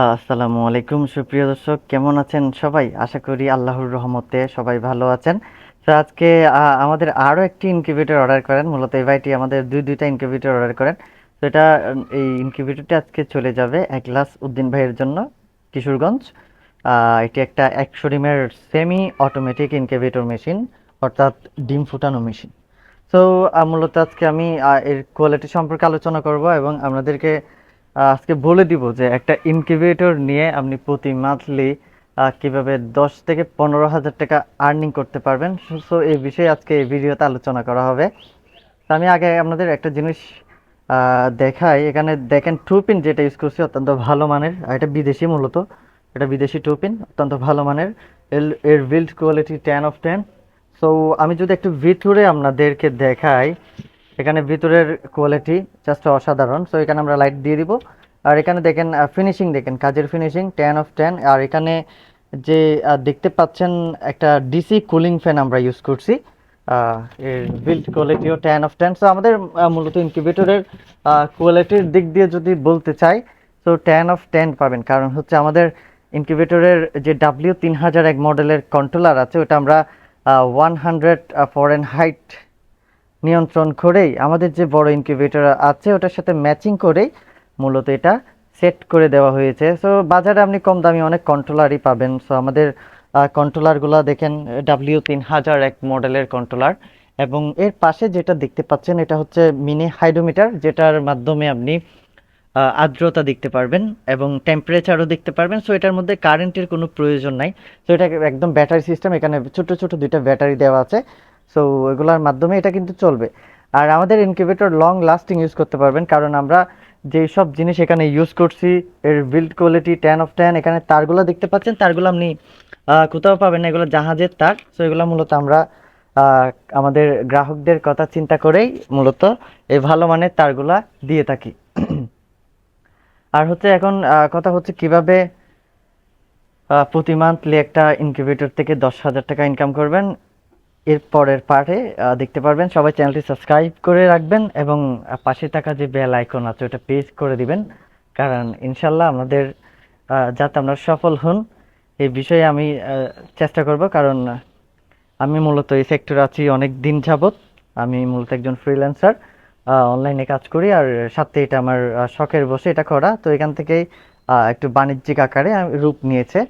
আসসালামু আলাইকুম, সুপ্রিয় দর্শক, কেমন আছেন সবাই? আশা করি আল্লাহর রহমতে সবাই ভালো আছেন। তো আজকে আমাদের আরও একটি ইনকিউবেটর অর্ডার করেন। মূলত এই ভাইটি আমাদের দুই, দুইটা ইনকিউবেটর অর্ডার করেন। তো এটা, এই ইনকিউবেটরটা আজকে চলে যাবে একলাস উদ্দিন ভাইয়ের জন্য, কিশোরগঞ্জ। এটি একটা একশো ডিমের সেমি অটোমেটিক ইনকিউবেটর মেশিন অর্থাৎ ডিম ফুটানো মেশিন তো মূলত আজকে আমি এর কোয়ালিটি সম্পর্কে আলোচনা করব এবং আপনাদেরকে আজকে বলে দিব যে একটা ইনকিউবেটর নিয়ে আপনি প্রতি মান্থলি কীভাবে দশ থেকে পনেরো হাজার টাকা আর্নিং করতে পারবেন। সো এই বিষয়ে আজকে এই ভিডিওতে আলোচনা করা হবে। আমি আগে আপনাদের একটা জিনিস দেখাই। এখানে দেখেন টু পিন যেটা ইউজ করছি, অত্যন্ত ভালো মানের। এটা বিদেশি মূলত। এটা বিদেশি টু পিন অত্যন্ত ভালো মানের। এর build quality ten of ten so আমি যদি একটু ভিতরে আপনাদেরকে দেখাই এখানে ভিতরের কোয়ালিটি জাস্ট অসাধারণ। সো এখানে আমরা লাইট দিয়ে দিব। আর এখানে দেখেন ফিনিশিং দেখেন, কাজের ফিনিশিং টেন অফ টেন আর এখানে যে দেখতে পাচ্ছেন, একটা ডিসি কুলিং ফ্যান আমরা ইউজ করছি। এর বিল্ড কোয়ালিটিও টেন অফ টেন সো আমাদের মূলত ইনকিউবেটরের কোয়ালিটির দিক দিয়ে যদি বলতে চাই তো টেন অফ টেন পাবেন। কারণ হচ্ছে আমাদের ইনকিউবেটরের যে ডাব্লিউ তিন হাজার এক মডেলের কন্ট্রোলার আছে, ওটা আমরা ওয়ান হান্ড্রেড ফরেন হাইট নিয়ন্ত্রণ করেই আমাদের যে বড় ইনকিউবেটর আছে, ওটার সাথে ম্যাচিং করেই মূলত এটা সেট করে দেওয়া হয়েছে। সো বাজারে আপনি কম দামি অনেক কন্ট্রোলারই পাবেন। সো আমাদের কন্ট্রোলারগুলো দেখেন ডাব্লিউ তিন হাজার এক মডেলের কন্ট্রোলার এবং এর পাশে যেটা দেখতে পাচ্ছেন, এটা হচ্ছে মিনি হাইড্রোমিটার যেটার মাধ্যমে আপনি আর্দ্রতা দেখতে পারবেন এবং টেম্পারেচারও দেখতে পারবেন। সো এটার মধ্যে কারেন্টের কোনো প্রয়োজন নাই। সো এটা একদম ব্যাটারি সিস্টেম এখানে ছোট ছোট দুইটা ব্যাটারি দেওয়া আছে। সো এগুলোর মাধ্যমে এটা কিন্তু চলবে। আর আমাদের ইনকিউবেটর লং লাস্টিং ইউজ করতে পারবেন, কারণ আমরা যেই সব জিনিস এখানে ইউজ করছি, এর build quality ten of ten এখানে তারগুলো দেখতে পাচ্ছেন, তারগুলো আপনি কোথাও পাবেন না, এগুলো জাহাজের তার। সো এগুলো মূলত আমরা আমাদের গ্রাহকদের কথা চিন্তা করেই মূলত এই ভালো মানের তারগুলা দিয়ে থাকি। আর হচ্ছে এখন কথা হচ্ছে কীভাবে প্রতি মান্থলি একটা ইনকিউবেটর থেকে দশ হাজার টাকা ইনকাম করবেন। এর পরের পার্টে দেখতে পারবেন, সবাই চ্যানেলটি সাবস্ক্রাইব করে রাখবেন এবং পাশে থাকা যে বেল আইকন আছে, ওটা পেজ করে দিবেন। কারণ ইনশাল্লাহ আমাদের যাতে আমরা সফল হন, এই বিষয়ে আমি চেষ্টা করব। কারণ আমি মূলত এই সেক্টরে আছি অনেক দিন যাবৎ। আমি মূলত একজন ফ্রিল্যান্সার অনলাইনে কাজ করি। আর সাথে এটা আমার শখের বসে এটা করা। তো এখান থেকেই একটু বাণিজ্যিক আকারে রূপ নিয়েছে।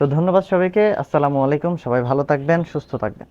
তো ধন্যবাদ সবাইকে। আসসালামু আলাইকুম। সবাই ভালো থাকবেন, সুস্থ থাকবেন।